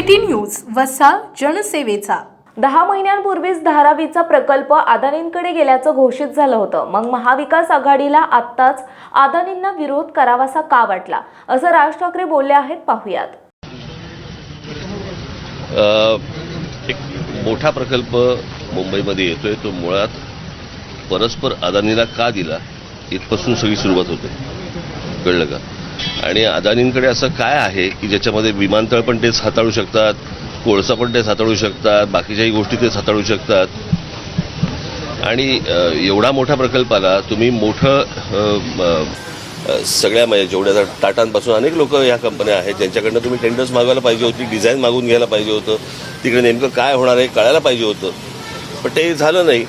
Katy news वसा जनसेवेचा. दहा महिन्यांपूर्वीच धारावीचा प्रकल्प अदानींकडे गेल्याचं घोषित झालं होतं. मग महाविकास आघाडीला आत्ताच अदानींना विरोध करावासा का वाटला? असं राज ठाकरे बोलले आहेत. पाहुयात. एक मोठा प्रकल्प मुंबईमध्ये येतोय. तो मुळात परस्पर अदानीला का दिला? इथपासून सगळी सुरुवात होते. कळलं का? आणि अदानींकडे असं काय आहे की ज्याच्यामध्ये विमानतळ पण तेच हाताळू शकतात कोळसा पण तेच हाताळू शकतात बाकीच्याही गोष्टी तेच हाताळू शकतात? आणि एवढा मोठा प्रकल्प आला तुम्ही मोठं सगळ्या म्हणजे जेवढ्या टाटांपासून अनेक लोक या कंपन्या आहेत ज्यांच्याकडनं तुम्ही टेंडर्स मागवायला पाहिजे होती डिझाईन मागून घ्यायला पाहिजे होतं तिकडे नेमकं काय होणार आहे कळायला पाहिजे होतं. पण ते झालं नाही.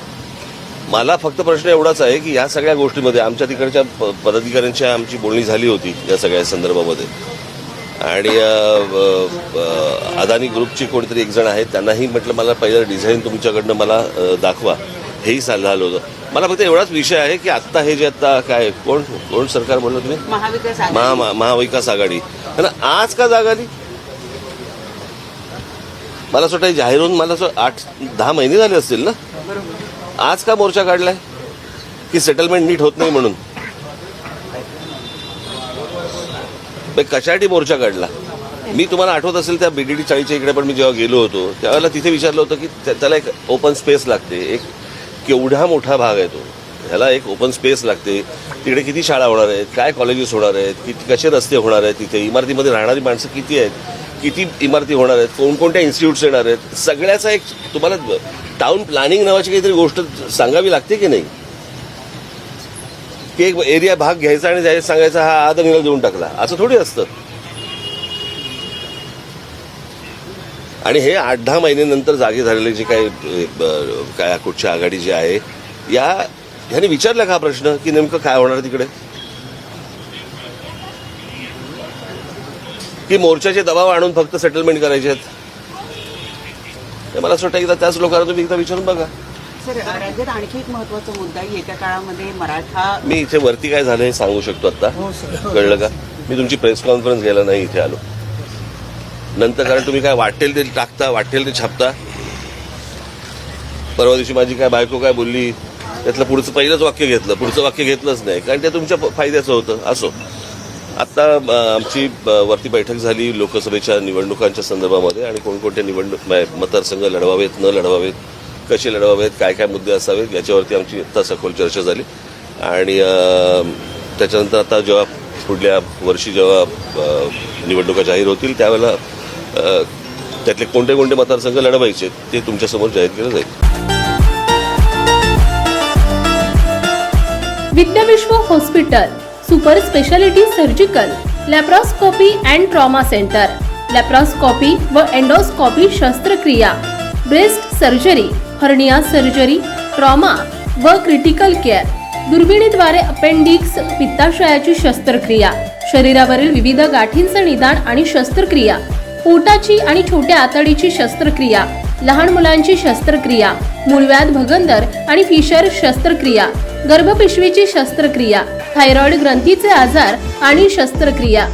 मला फक्त प्रश्न एवढाच आहे की या सगळ्या गोष्टीमध्ये आमच्या तिकडच्या प- पदाधिकाऱ्यांच्या आमची बोलणी झाली होती या सगळ्या संदर्भामध्ये. आणि अदानी ग्रुपची कोणतरी एक जण आहेत त्यांनाही म्हटलं मला पहिलं डिझाईन तुमच्याकडनं मला दाखवा. हेही झालं होतं. मला फक्त एवढाच विषय आहे की आत्ता हे जे आता काय कोण कोण सरकार म्हणलं तुम्ही? महाविकास आघाडी. महा महा- महाविकास आघाडी. त्यांना आज का जागा आली? मला असं वाटतं जाहीर होऊन मला असं आठ दहा महिने झाले असतील ना? आज का मोर्चा काढलाय? की सेटलमेंट नीट होत नाही म्हणून? कशासाठी मोर्चा काढला? मी तुम्हाला आठवत असेल त्या बीडीडी चाळीच्या इकडे पण मी जेव्हा गेलो होतो त्यावेळेला तिथे विचारलं होतं की त्या- त्याला एक ओपन स्पेस लागते. एक केवढा मोठा भाग आहे तो. ह्याला एक ओपन स्पेस लागते. तिकडे किती शाळा होणार आहेत? काय कॉलेजेस होणार आहेत? किती कसे रस्ते होणार आहेत तिथे? इमारतीमध्ये राहणारी माणसं किती आहेत? किती इमारती होणार आहेत? कोणकोणत्या इन्स्टिट्यूट्स येणार आहेत? सगळ्याचा एक तुम्हाला टाउन प्लॅनिंग नावाची काहीतरी गोष्ट सांगावी लागते की नाही? की एक एरिया भाग घ्यायचा आणि जायचं सांगायचा हा आदरणीला देऊन टाकला. असं थोडी असतं. आणि हे आठ दहा महिन्यानंतर जागे झालेले जे काही काय कुठच्या आघाडी जी आहे या ह्याने विचारला का हा प्रश्न की नेमकं काय होणार तिकडे? की मोर्चाचे दबाव आणून फक्त सेटलमेंट करायचे आहेत? हे मला असं वाटतं एकदा त्याच लोकांना तुम्ही एकदा विचारून बघा. सर राज्यात आणखी एक महत्त्वाचा मुद्दा. येत्या काळामध्ये मराठा मी इथे वरती काय झालं हे सांगू शकतो आता. कळलं का? मी तुमची प्रेस कॉन्फरन्स घ्यायला नाही इथे आलो. नंतर कारण तुम्ही काय वाटेल ते टाकता वाटेल ते छापता? परवा दिवशी माझी काय बायको काय बोलली त्यातलं पुढचं पहिलंच वाक्य घेतलं पुढचं वाक्य घेतलंच नाही. कारण ते तुमच्या फायद्याचं होतं असो. आत्ता आमची वरती बैठक झाली लोकसभेच्या निवडणुकांच्या संदर्भामध्ये आणि कोणकोणत्या निवडणूक मतदारसंघ लढवावेत न लढवावेत कसे लढवावेत काय काय मुद्दे असावेत याच्यावरती आमची आत्ता सखोल चर्चा झाली. आणि त्याच्यानंतर आता जेव्हा पुढल्या वर्षी जेव्हा निवडणुका जाहीर होतील त्यावेळेला त्यातले कोणते कोणते मतदारसंघ लढवायचे ते तुमच्यासमोर जाहीर केलं जाईल. Vidyavishwa hospital. Super speciality surgical laparoscopy and trauma centre laparoscopy व एंडोस्कोपी शस्त्रक्रिया breast surgery hernia surgery trauma व क्रिटिकल केअर दुर्बिणीद्वारे अपेंडिक्स पित्ताशयाची शस्त्रक्रिया शरीरावरील विविध गाठींचं निदान आणि शस्त्रक्रिया पोटाची आणि छोट्या आतडीची शस्त्रक्रिया लहान मुलांची शस्त्रक्रिया मूळव्याध भगंदर आणि फिशर शस्त्रक्रिया गर्भपिशवीची शस्त्रक्रिया थायरॉइड ग्रंथीचे आजार आणि शस्त्रक्रिया.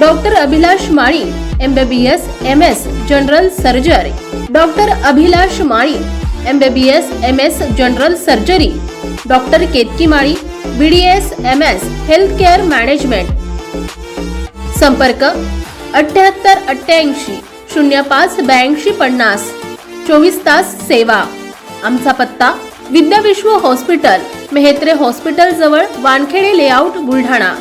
Doctor Abhilash Mali MBBS M S general surgery. Doctor Abhilash Mali MBBS M S general surgery. Doctor Ketaki Mali BDS M S health care management. संपर्क अठ्याहत्तर अठ्ठ्याऐंशी शून्य पाच ब्याऐंशी पन्नास. चोवीस तास सेवा. आमचा पत्ता विद्याविश्व हॉस्पिटल मेहत्रे हॉस्पिटल जवळ वानखेडे लेआउट बुलढाणा.